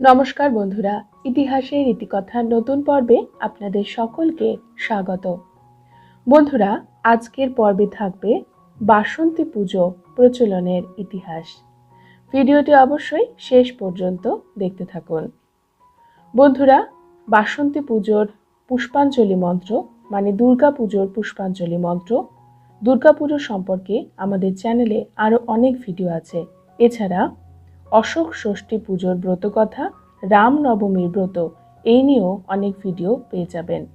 নমস্কার বন্ধুরা, ইতিহাসের ইতিকথার নতুন পর্বে আপনাদের সকলকে স্বাগত। বন্ধুরা, আজকের পর্বে থাকবে বাসন্তী পুজো প্রচলনের ইতিহাস। ভিডিওটি অবশ্যই শেষ পর্যন্ত দেখতে থাকুন। বন্ধুরা, বাসন্তী পুজোর পুষ্পাঞ্জলি মন্ত্র মানে দুর্গা পুজোর পুষ্পাঞ্জলি মন্ত্র, দুর্গা পুজো সম্পর্কে আমাদের চ্যানেলে আরও অনেক ভিডিও আছে। এছাড়া অশোক ষষ্ঠী পুজোর ব্রতকথা, রাম নবমীর ব্রত এই নিয়েও অনেক ভিডিও পেয়ে যাবেন।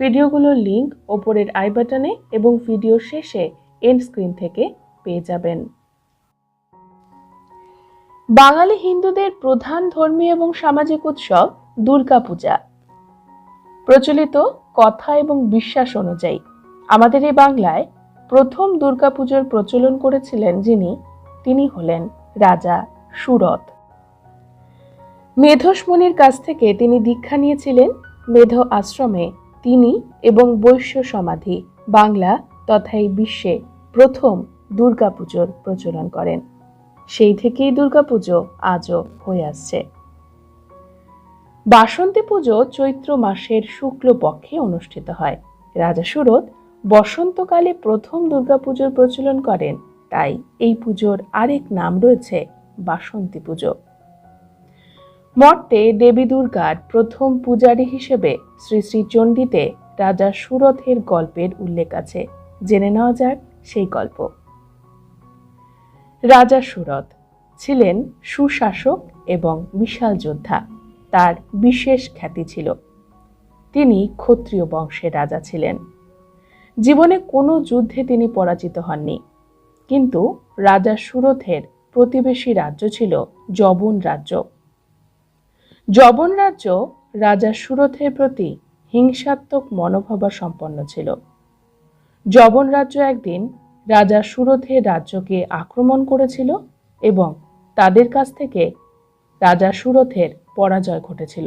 ভিডিওগুলোর লিঙ্ক ওপরের আই বাটনে এবং ভিডিও শেষে এন্ড স্ক্রিন থেকে পেয়ে যাবেন। বাঙালি হিন্দুদের প্রধান ধর্মীয় এবং সামাজিক উৎসব দুর্গাপূজা। প্রচলিত কথা এবং বিশ্বাস অনুযায়ী আমাদের এই বাংলায় প্রথম দুর্গাপুজোর প্রচলন করেছিলেন যিনি, তিনি হলেন রাজা। সুরত মেধস মুনির কাছ থেকে তিনি দীক্ষা নিয়েছিলেন মেধ আশ্রমে তিনি এবং বৈশ্য সমাধি, বাংলা তথা এই বিশ্বে প্রথম দুর্গাপুজোর প্রচলন করেন। সেই থেকেই দুর্গাপুজো আজও হয়ে আসছে। বাসন্তী পুজো চৈত্র মাসের শুক্ল পক্ষে অনুষ্ঠিত হয়। রাজা সুরত বসন্তকালে প্রথম দুর্গাপুজোর প্রচলন করেন, তাই এই পুজোর আরেক নাম রয়েছে বাসন্তী পুজো। মর্তে দেবী দুর্গার প্রথম পূজারী হিসেবে শ্রী শ্রী চণ্ডীতে রাজা সুরথের গল্পের উল্লেখ আছে। জেনে নেওয়া যাক সেই গল্প। রাজা সুরথ ছিলেন সুশাসক এবং বিশাল যোদ্ধা। তার বিশেষ খ্যাতি ছিল। তিনি ক্ষত্রিয় বংশের রাজা ছিলেন। জীবনে কোনো যুদ্ধে তিনি পরাজিত হননি। কিন্তু রাজা সুরথের প্রতিবেশী রাজ্য ছিল জবন রাজ্য। জবন রাজ্য রাজা সুরথের প্রতি হিংসাত্মক মনোভাবা সম্পন্ন ছিল। জবন রাজ্য একদিন রাজা সুরথের রাজ্যকে আক্রমণ করেছিল এবং তাদের কাছ থেকে রাজা সুরথের পরাজয় ঘটেছিল।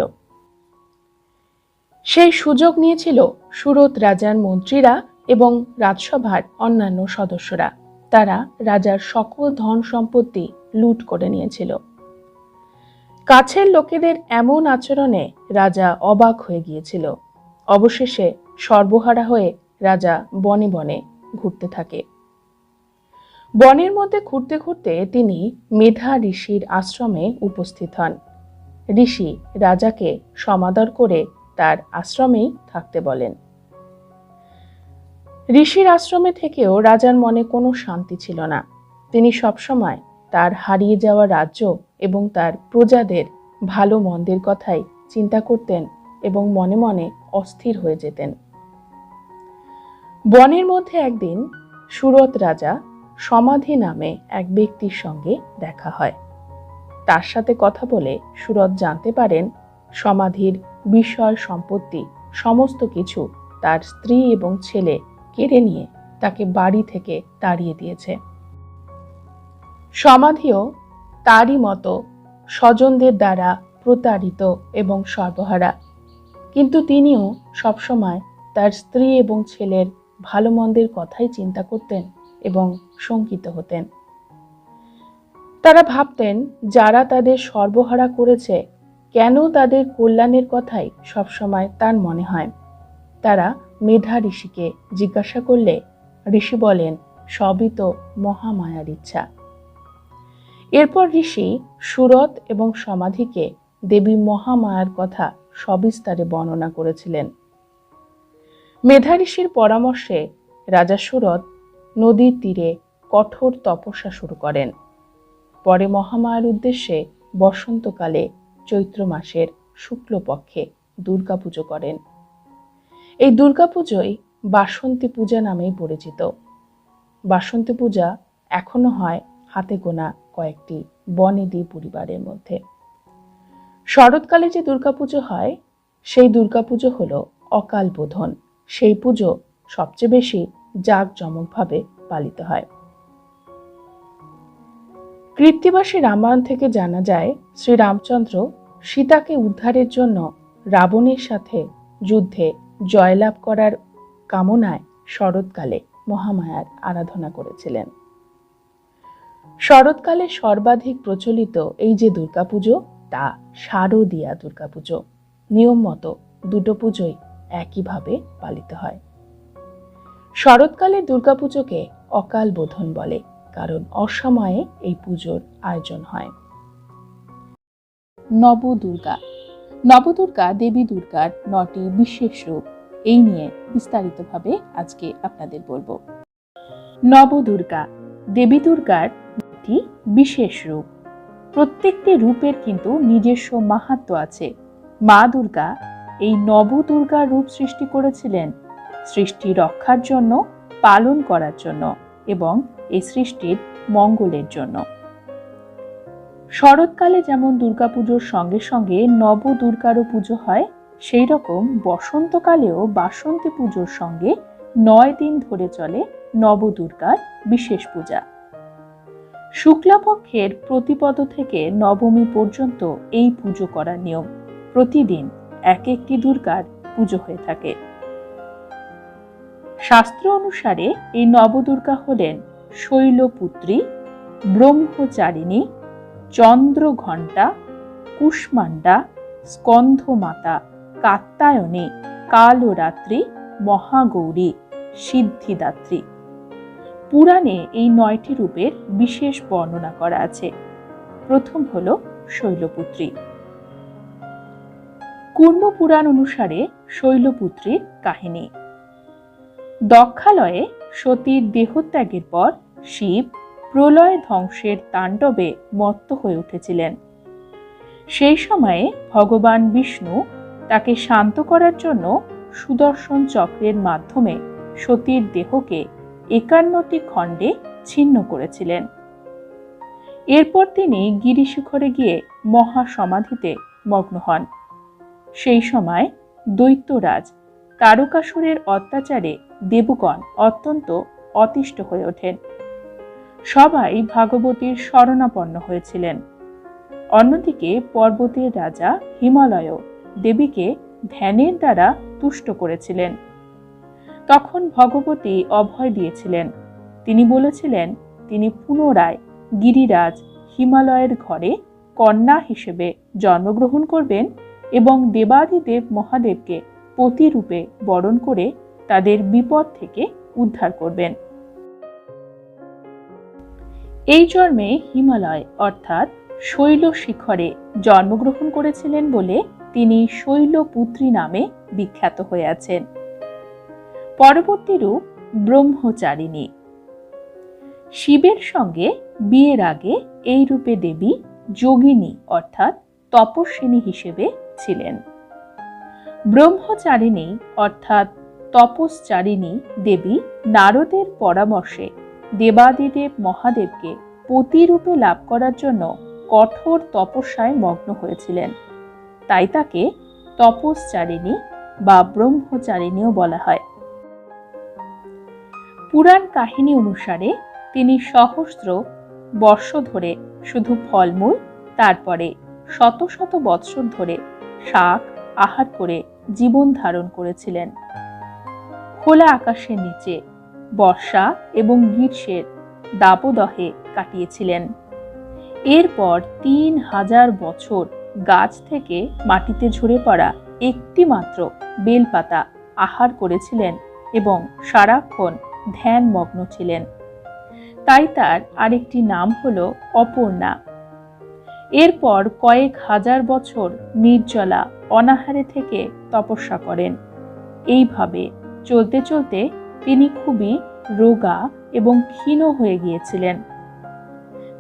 সেই সুযোগ নিয়েছিল সুরত রাজার মন্ত্রীরা এবং রাজসভার অন্যান্য সদস্যরা। তারা রাজার সকল ধন সম্পত্তি লুট করে নিয়েছিল। কাছের লোকেদের এমন আচরণে রাজা অবাক হয়ে গিয়েছিল। অবশেষে সর্বহারা হয়ে রাজা বনে বনে ঘুরতে থাকে। বনের মধ্যে ঘুরতে ঘুরতে তিনি মেধা ঋষির আশ্রমে উপস্থিত হন। ঋষি রাজাকে সমাদর করে তার আশ্রমেই থাকতে বলেন। ঋষির আশ্রমে থেকেও রাজার মনে কোনো শান্তি ছিল না। তিনি সবসময় তার হারিয়ে যাওয়া রাজ্য এবং তার প্রজাদের ভালো মন্দের কথাই চিন্তা করতেন এবং মনে মনে অস্থির হয়ে যেতেন। বনের মধ্যে একদিন সুরত রাজা সমাধি নামে এক ব্যক্তির সঙ্গে দেখা হয়। তার সাথে কথা বলে সুরত জানতে পারেন সমাধির বিষয় সম্পত্তি সমস্ত কিছু তার স্ত্রী এবং ছেলে কেড়ে নিয়ে তাকে বাড়ি থেকে তাড়িয়ে দিয়েছে। সমাধিও তারই মতো স্বজনদের দ্বারা প্রতারিত এবং সর্বহারা। কিন্তু তিনিও সবসময় তার স্ত্রী এবং ছেলের ভালো মন্দের কথাই চিন্তা করতেন এবং শঙ্কিত হতেন। তারা ভাবতেন, যারা তাদের সর্বহারা করেছে, কেন তাদের কল্যাণের কথাই সবসময় তার মনে হয়। তারা মেধা ঋষিকে জিজ্ঞাসা করলে ঋষি বলেন, সবই তো মহামায়ার ইচ্ছা। এরপর ঋষি সুরত এবং সমাধিকে দেবী মহামায়ার কথা সবিস্তারে বর্ণনা করেছিলেন। মেধা ঋষির পরামর্শে রাজা সুরত নদীর তীরে কঠোর তপস্যা শুরু করেন। পরে মহামায়ার উদ্দেশ্যে বসন্তকালে চৈত্র মাসের শুক্লপক্ষে দুর্গাপুজো করেন। এই দুর্গাপুজোই বাসন্তী পূজা নামেই পরিচিত। বাসন্তী পূজা এখনও হয় হাতে গোনা কয়েকটি বনেদি পরিবারের মধ্যে। শরৎকালে যে দুর্গাপুজো হয়, সেই দুর্গাপুজো হল অকাল বোধন। সেই পুজো সবচেয়ে বেশি জাঁকজমকভাবে পালিত হয়। কৃত্তিবাসী রামায়ণ থেকে জানা যায়, শ্রীরামচন্দ্র সীতাকে উদ্ধারের জন্য রাবণের সাথে যুদ্ধে জয়লাভ করার কামনায় শরৎকালে মহামায়ার আরাধনা করেছিলেন। শরৎকালে সর্বাধিক প্রচলিত এই যে দুর্গাপুজো, তা শারদীয়া দুর্গাপুজো। নিয়ম মতো দুটো পুজোই একইভাবে পালিত হয়। শরৎকালের দুর্গাপুজোকে অকাল বোধন বলে, কারণ অসময়ে এই পুজোর আয়োজন হয়। নবদুর্গা নবদুর্গা, দেবী দুর্গার নটি বিশেষ রূপ। এই নিয়ে বিস্তারিতভাবে আজকে আপনাদের বলব। নবদুর্গা, দেবী দুর্গার একটি বিশেষ রূপ। প্রত্যেকটি রূপের কিন্তু নিজস্ব মাহাত্ম আছে। মা দুর্গা এই নবদুর্গার রূপ সৃষ্টি করেছিলেন সৃষ্টি রক্ষার জন্য, পালন করার জন্য এবং এই সৃষ্টির মঙ্গলের জন্য। শরৎকালে যেমন দুর্গাপুজোর সঙ্গে সঙ্গে নবদুর্গারও পুজো হয় সেই রকম বসন্তকালেও বাসন্তী পুজোর সঙ্গে নয় দিন ধরে চলে নবদুর্গার বিশেষ পূজা। শুক্লাপক্ষের প্রতিপদ থেকে নবমী পর্যন্ত এই পুজো করার নিয়ম। প্রতিদিন এক একটি দুর্গার পুজো হয়ে থাকে। শাস্ত্র অনুসারে এই নবদুর্গা হলেন শৈলপুত্রী, ব্রহ্মচারিণী চন্দ্রঘণ্টা কুষ্মান্ডা স্কন্ধমাতা কাত্তায়নী কালরাত্রি, মহাগৌরী, সিদ্ধিদাত্রী। পুরাণে এই নয়টি রূপের বিশেষ বর্ণনা করা আছে। প্রথম হল শৈলপুত্রী। কুর্ম পুরাণ অনুসারে শৈলপুত্রীর কাহিনী। দক্ষালয়ে সতীর দেহত্যাগের পর শিব প্রলয় ধ্বংসের তাণ্ডবে মত্ত হয়ে উঠেছিলেন। সেই সময়ে ভগবান বিষ্ণু তাকে শান্ত করার জন্য সুদর্শন চক্রের মাধ্যমে সতীর দেহকে একান্নটি খণ্ডে ছিন্ন করেছিলেন। এরপর তিনি গিরিশিখরে গিয়ে মহাসমাধিতে মগ্ন হন। সেই সময় দৈত্যরাজ তারকাসুরের অত্যাচারে দেবগণ অত্যন্ত অতিষ্ঠ হয়ে ওঠেন। সবাই ভাগবতীর শরণাপন্ন হয়েছিলেন। অন্যদিকে পর্বতের রাজা হিমালয় দেবীকে ধ্যানের দ্বারা তুষ্ট করেছিলেন। তখন ভগবতী অভয় দিয়েছিলেন। তিনি বলেছিলেন, তিনি পুনরায় গিরিরাজ হিমালয়ের ঘরে কন্যা হিসেবে জন্মগ্রহণ করবেন এবং দেবাদিদেব মহাদেবকে পতিরূপে বরণ করে তাদের বিপদ থেকে উদ্ধার করবেন। এই জন্মে হিমালয়, অর্থাৎ শৈল শিখরে জন্মগ্রহণ করেছিলেন বলে তিনি শৈলপুত্রী নামে বিখ্যাত হয়ে আছেন। পরবর্তী রূপ ব্রহ্মচারিণী। শিবের সঙ্গে বিয়ের আগে এই রূপে দেবী যোগিনী, অর্থাৎ তপস্বিনী হিসেবে ছিলেন। ব্রহ্মচারিণী, অর্থাৎ তপস্চারিণী দেবী নারদের পরামর্শে দেবাদিদেব মহাদেবকে পতিরূপে লাভ করার জন্য কঠোর তপস্যায় মগ্ন হয়েছিলেন। তাই তাকে তপস্চারিণী বা ব্রহ্মচারিণীও বলা হয়। পুরাণ কাহিনী অনুসারে তিনি সহস্র বর্ষ ধরে শুধু ফলমূল, তারপরে শত শত বৎসর ধরে শাক আহার করে জীবন ধারণ করেছিলেন। খোলা আকাশের নিচে বর্ষা এবং গ্রীষ্মের দাবদহে কাটিয়েছিলেন। এরপর তিন হাজার বছর গাছ থেকে মাটিতে ঝরে পড়া একটি মাত্র বেলপাতা আহার করেছিলেন এবং সারাক্ষণ ধ্যানমগ্ন ছিলেন। তাই তার আরেকটি নাম হল অপর্ণা। এরপর কয়েক হাজার বছর নির্জলা অনাহারে থেকে তপস্যা করেন। এইভাবে চলতে চলতে তিনি খুবই রোগা এবং ক্ষীণ হয়ে গিয়েছিলেন।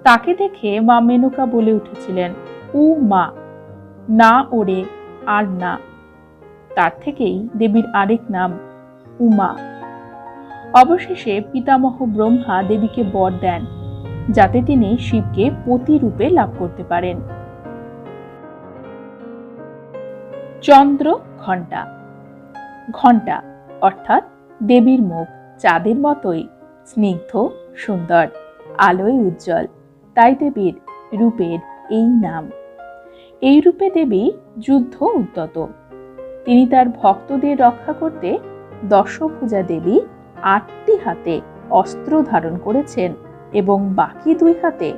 তাকে দেখে মা মেনকা বলে উঠেছিলেন, উ মা, না ওরে, আর না। তার থেকেই দেবীর আরেক নাম, উমা। অবশেষে পিতামহ ব্রহ্মা দেবীকে বর দেন, যাতে তিনি শিবকে পতিরূপে লাভ করতে পারেন। চন্দ্র ঘণ্টা। ঘণ্টা অর্থাৎ দেবীর মুখ চাঁদের মতোই, স্নিগ্ধ, সুন্দর, আলোয় উজ্জ্বল। তাই দেবীর রূপের এই নাম। এই রূপে দেবী যুদ্ধ উদ্যত। তিনি তার ভক্তদের রক্ষা করতে দশভূজা দেবী আটটি হাতে অস্ত্র ধারণ করেছেন এবং বাকি দুই হাতে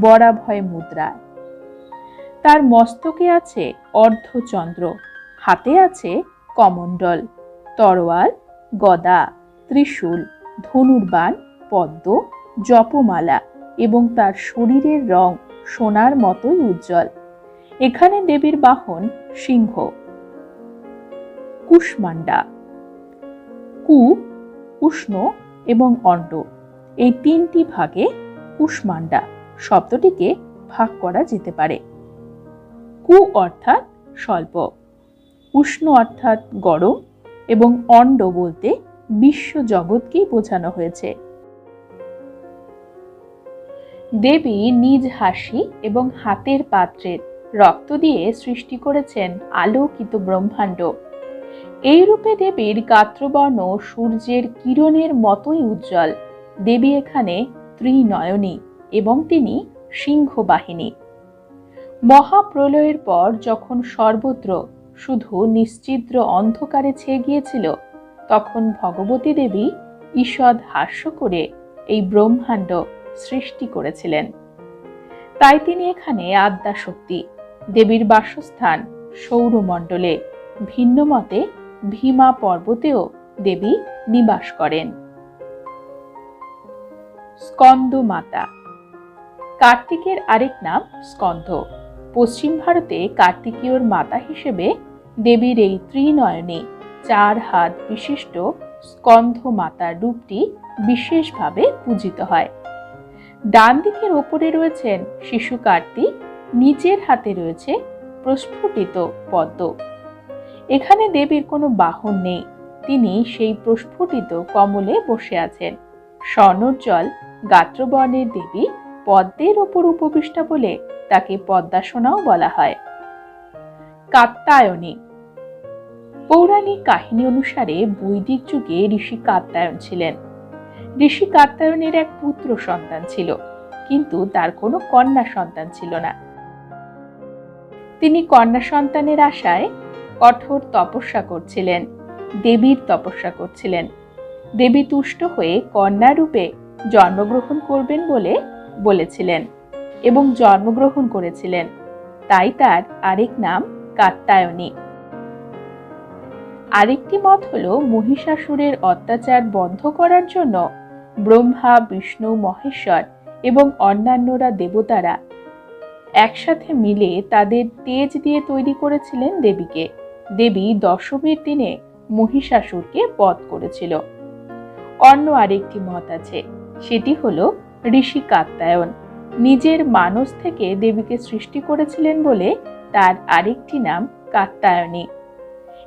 বরাভয় মুদ্রায় তার মস্তকে আছে অর্ধচন্দ্র, হাতে আছে কমণ্ডল, তরোয়াল গদা, ত্রিশূল, ধনুর্বাণ, পদ্ম, জপমালা এবং তার শরীরের রং সোনার মতোই উজ্জ্বল। এখানে দেবীর বাহন সিংহ। কুষ্মান্ডা কু, উষ্ণ এবং অণ্ড এই তিনটি ভাগে কুষ্মান্ডা শব্দটিকে ভাগ করা যেতে পারে। কু অর্থাৎ স্বল্প। উষ্ণ অর্থাৎ গরম। এবং অণ্ড বলতে বিশ্ব জগৎকেই বোঝানো হয়েছে। দেবী নিজ হাসি এবং হাতের পাত্রের রক্ত দিয়ে সৃষ্টি করেছেন আলোকিত ব্রহ্মাণ্ড। এই রূপে দেবীর গাত্রবর্ণ সূর্যের কিরণের মতোই উজ্জ্বল। দেবী এখানে ত্রিনয়নী এবং তিনি সিংহ বাহিনী মহাপ্রলয়ের পর যখন সর্বত্র শুধু নিশ্চিদ্র অন্ধকারে ছেয়ে গিয়েছিল, তখন ভগবতী দেবী ঈষৎ হাস্য করে এই ব্রহ্মাণ্ড সৃষ্টি করেছিলেন। তাই তিনি এখানে আদ্যা শক্তি দেবীর বাসস্থান সৌরমণ্ডলে ভিন্ন মতে ভীমা পর্বতেও দেবী নিবাস করেন। স্কন্দ মাতা কার্তিকের আরেক নাম স্কন্ধ। পশ্চিম ভারতে কার্তিকীয়র মাতা হিসেবে দেবীর এই ত্রিনয়নে চার হাত বিশিষ্ট স্কন্ধ মাতার রূপটি বিশেষভাবে পূজিত হয়। ডান দিকের ওপরে রয়েছেন শিশু কার্তিক, নিচের হাতে রয়েছে প্রস্ফুটিত পদ্ম। এখানে দেবীর কোনো বাহন নেই, তিনি সেই প্রস্ফুটিত কমলে বসে আছেন। স্বর্ণোজ্জ্বল গাত্রবর্ণের দেবী পদ্মের ওপর উপবিষ্টা বলে তাকে পদ্মাসনাও বলা হয়। কাত্তায়নী পৌরাণিক কাহিনী অনুসারে বৈদিক যুগে ঋষি কাত্তায়ন ছিলেন। ঋষি কাত্তায়নের এক পুত্র সন্তান ছিল, কিন্তু তার কোনো কন্যা সন্তান ছিল না। তিনি কন্যা সন্তানের আশায় কঠোর তপস্যা করছিলেন, দেবীর তপস্যা করছিলেন। দেবী তুষ্ট হয়ে কন্যা রূপে জন্মগ্রহণ করবেন বলে বলেছিলেন। এবং জন্মগ্রহণ করেছিলেন। তাই তার আরেক নাম কাত্তায়নী আরেকটি মত হল, মহিষাসুরের অত্যাচার বন্ধ করার জন্য ব্রহ্মা, বিষ্ণু, মহেশ্বর এবং অন্যান্যরা দেবতারা একসাথে মিলে তাদের তেজ দিয়ে তৈরি করেছিলেন দেবীকে। দেবী দশমীর দিনে মহিষাসুরকে বধ করেছিল। অন্য আরেকটি মত আছে, সেটি হল ঋষি কাত্তায়ন নিজের মানস থেকে দেবীকে সৃষ্টি করেছিলেন বলে তার আরেকটি নাম কাত্তায়নী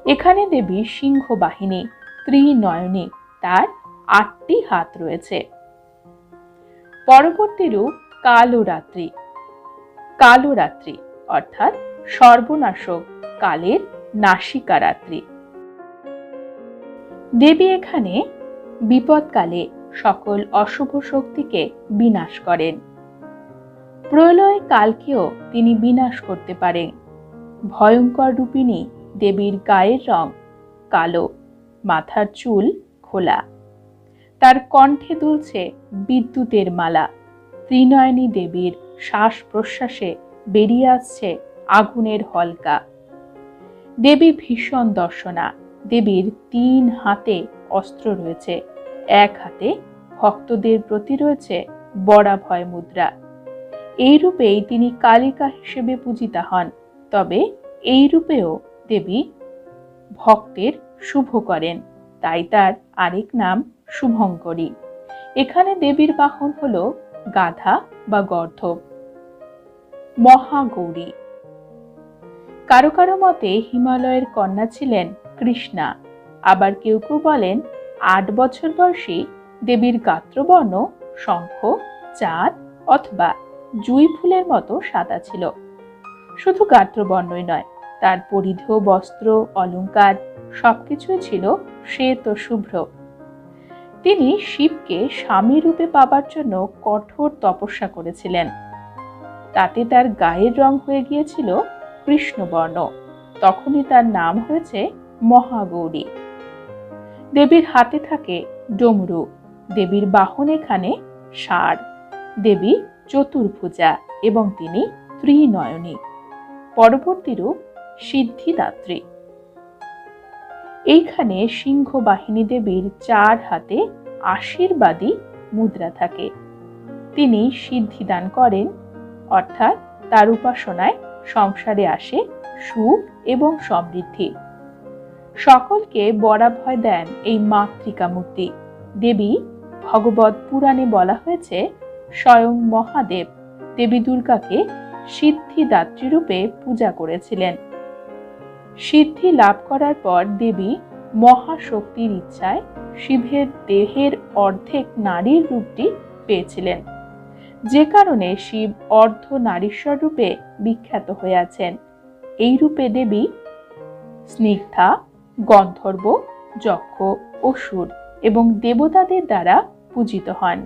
এখানে দেবী সিংহ বাহিনী ত্রিনয়নী, তার আটটি হাত রয়েছে। পরবর্তী রূপ কালো রাত্রি কালো রাত্রি অর্থাৎ সর্বনাশক, কালের নাসিকা রাত্রি দেবী এখানে বিপদকালে সকল অশুভ শক্তিকে বিনাশ করেন। প্রলয় কালকেও তিনি বিনাশ করতে পারেন ভয়ঙ্কর রূপিণী দেবীর গায়ের রং কালো, মাথার চুল খোলা। তার কণ্ঠে দুলছে বিদ্যুতের মালা। ত্রিনয়নী দেবীর শ্বাস প্রশ্বাসে বেরিয়ে আসছে আগুনের হলকা। দেবী ভীষণ দর্শনা। দেবীর তিন হাতে অস্ত্র রয়েছে। এক হাতে ভক্তদের প্রতি রয়েছে বড়া ভয় মুদ্রা। এই রূপেই তিনি কালিকা হিসেবে পূজিতা হন। তবে এই রূপেও দেবী ভক্তের শুভ করেন। তাই তার আরেক নাম শুভঙ্করী। এখানে দেবীর বাহন হল গাধা বা গর্ধব মহাগৌরী। কারও কারও মতে হিমালয়ের কন্যা ছিলেন কৃষ্ণা। আবার কেউ কেউ বলেন আট বছর বয়সী দেবীর গাত্রবর্ণ, শঙ্খ, চাঁদ অথবা জুই ফুলের মতো সাদা ছিল। শুধু গাত্রবর্ণই নয়, তার পরিধেয় বস্ত্র, অলঙ্কার সবকিছুই ছিল শ্বেত ও শুভ্র। তিনি শিবকে স্বামী রূপে পাবার জন্য কঠোর তপস্যা করেছিলেন। তাতে তার গায়ের রং হয়ে গিয়েছিল কৃষ্ণবর্ণ। তখনই তার নাম হয়েছে মহাগৌরী। দেবীর হাতে থাকে ডমরু, দেবীর বাহন এখানে ষাঁড়। দেবী চতুর্ভুজা এবং তিনি ত্রিনয়নী। পরবর্তী রূপ সিদ্ধিদাত্রী। এইখানে সিংহ বাহিনী দেবীর চার হাতে আশীর্বাদী মুদ্রা থাকে। তিনি সিদ্ধিদান করেন, অর্থাৎ তার উপাসনায় সংসারে আসে সুখ এবং সমৃদ্ধি। সকলকে বরাভয় দেন এই মাতৃকা মূর্তি দেবী ভগবত পুরাণে বলা হয়েছে স্বয়ং মহাদেব দেবী দুর্গাকে সিদ্ধিদাত্রী রূপে পূজা করেছিলেন। সিদ্ধি লাভ করার পর দেবী মহাশক্তির ইচ্ছায় শিবের দেহের অর্ধেক নারীর রূপটি পেয়েছিলেন। যে কারণে শিব অর্ধ নারীশ্বর রূপে বিখ্যাত হয়ে আছেন। এই রূপে দেবী স্নিগ্ধা, গন্ধর্ব, যক্ষ, অসুর এবং দেবতাদের দ্বারা পূজিত হন।